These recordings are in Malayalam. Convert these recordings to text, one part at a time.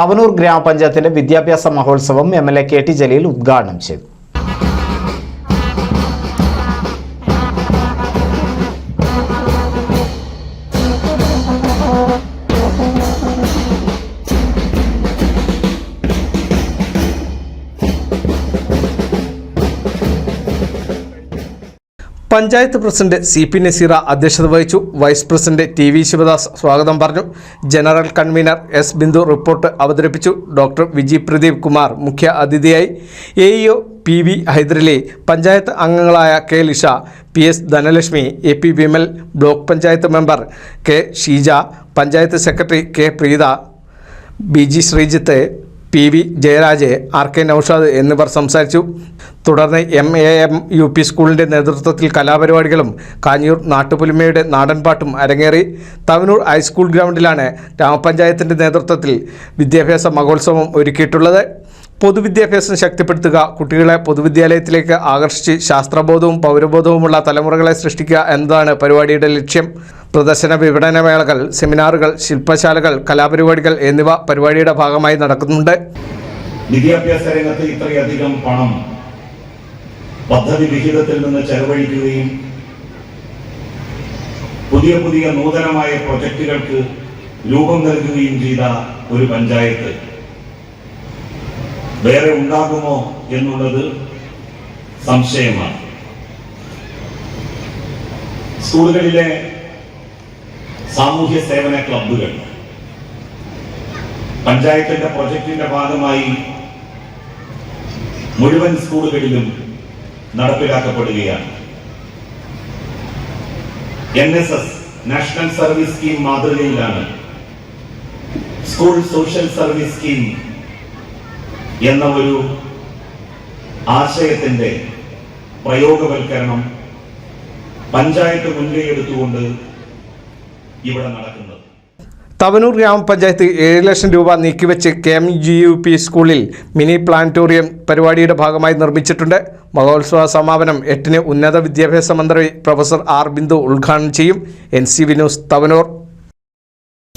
തവനൂർ ഗ്രാമപഞ്ചായത്തിന്റെ വിദ്യാഭ്യാസ മഹോത്സവം M L A K T Jaleel ഉദ്ഘാടനം ചെയ്തു. Panchayat president C P Naseera അധ്യക്ഷത വഹിച്ചു. Vice president T V Shivadas സ്വാഗതം പറഞ്ഞു. General convener S Bindu report അവതരിപ്പിച്ചു. ഡോക്ടർ വിജി പ്രദീപ് കുമാർ മുഖ്യ അതിഥിയായി. A EO P V Hyderali panchayat അംഗങ്ങളായ K Lisha P S Dhanalakshmi A P Vimal block panchayat member K Sheeja panchayat secretary K Preetha B G Sreejith P V Jayaraj R K Noushad എന്നിവർ സംസാരിച്ചു. തുടർന്ന് M A M U P സ്കൂളിന്റെ നേതൃത്വത്തിൽ കലാപരിപാടികളും കാഞ്ഞൂർ നാട്ടുപുലിമയുടെ നാടൻപാട്ടും അരങ്ങേറി. തവനൂർ ഹൈസ്കൂൾ ഗ്രൗണ്ടിലാണ് ഗ്രാമപഞ്ചായത്തിന്റെ നേതൃത്വത്തിൽ വിദ്യാഭ്യാസ മഹോത്സവം ഒരുക്കിയിട്ടുള്ളത്. പൊതുവിദ്യാഭ്യാസം ശക്തിപ്പെടുത്തുക കുട്ടികളെ പൊതുവിദ്യാലയത്തിലേക്ക് ആകർഷിച്ച് ശാസ്ത്രബോധവും പൗരബോധവുമുള്ള തലമുറകളെ സൃഷ്ടിക്കുക എന്നതാണ് പരിപാടിയുടെ ലക്ഷ്യം. പ്രദർശന വിപണനമേളകൾ സെമിനാറുകൾ ശില്പശാലകൾ കലാപരിപാടികൾ എന്നിവ പരിപാടിയുടെ ഭാഗമായി നടക്കുന്നുണ്ട്. വിദ്യാഭ്യാസ രംഗത്ത് ഇത്രയധികം പണം പദ്ധതി വിഹിതത്തിൽ നിന്ന് ചെലവഴിക്കുകയും പുതിയ പുതിയ നൂതനമായ പ്രൊജക്ടുകൾക്ക് രൂപം നൽകുകയും ചെയ്ത ഒരു പഞ്ചായത്ത്. വേറെ ഉണ്ടാകുമോ എന്നുള്ളത് സംശയമാണ്. സ്കൂളുകളിലെ സാമൂഹ്യ സേവന ക്ലബ്ബുകൾ പഞ്ചായത്തിന്റെ പ്രൊജക്ടിന്റെ ഭാഗമായി മുഴുവൻ സ്കൂളുകളിലും നടപ്പിലാക്കപ്പെടുകയാണ്. N S S national service scheme മാതൃകയിലാണ്. School social service scheme എന്ന ഒരു ആശയത്തിന്റെ പ്രയോഗവൽക്കരണം പഞ്ചായത്ത് മുൻകൈ എടുത്തുകൊണ്ട് ഇവിടെ നടക്കുന്നത്. തവനൂർ ഗ്രാമപഞ്ചായത്ത് ഏഴ് ലക്ഷം രൂപ നീക്കിവെച്ച് K M G U P സ്കൂളിൽ മിനി പ്ലാനറ്റോറിയം പരിപാടിയുടെ ഭാഗമായി നിർമ്മിച്ചിട്ടുണ്ട്. മഹോത്സവ സമാപനം എട്ടിന് ഉന്നത വിദ്യാഭ്യാസ മന്ത്രി പ്രൊഫസർ ആർ ബിന്ദു ഉദ്ഘാടനം ചെയ്യും. N C Vinos Thavanur.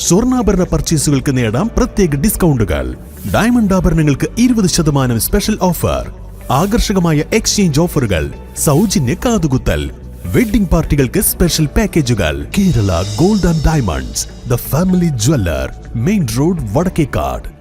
സ്വർണാഭരണ പർച്ചേസുകൾക്ക് നേടാം പ്രത്യേക ഡിസ്കൗണ്ടുകൾ ഡയമണ്ട് ആഭരണങ്ങൾക്ക് ഇരുപത് ശതമാനം സ്പെഷ്യൽ ഓഫർ ആകർഷകമായ എക്സ്ചേഞ്ച് ഓഫറുകൾ സൗജന്യ കാതുകുത്തൽ. വെഡിംഗ് പാർട്ടികൾക്ക് സ്പെഷ്യൽ പാക്കേജുകൾ Kerala gold and diamonds the family jeweller main road Vadakkekad.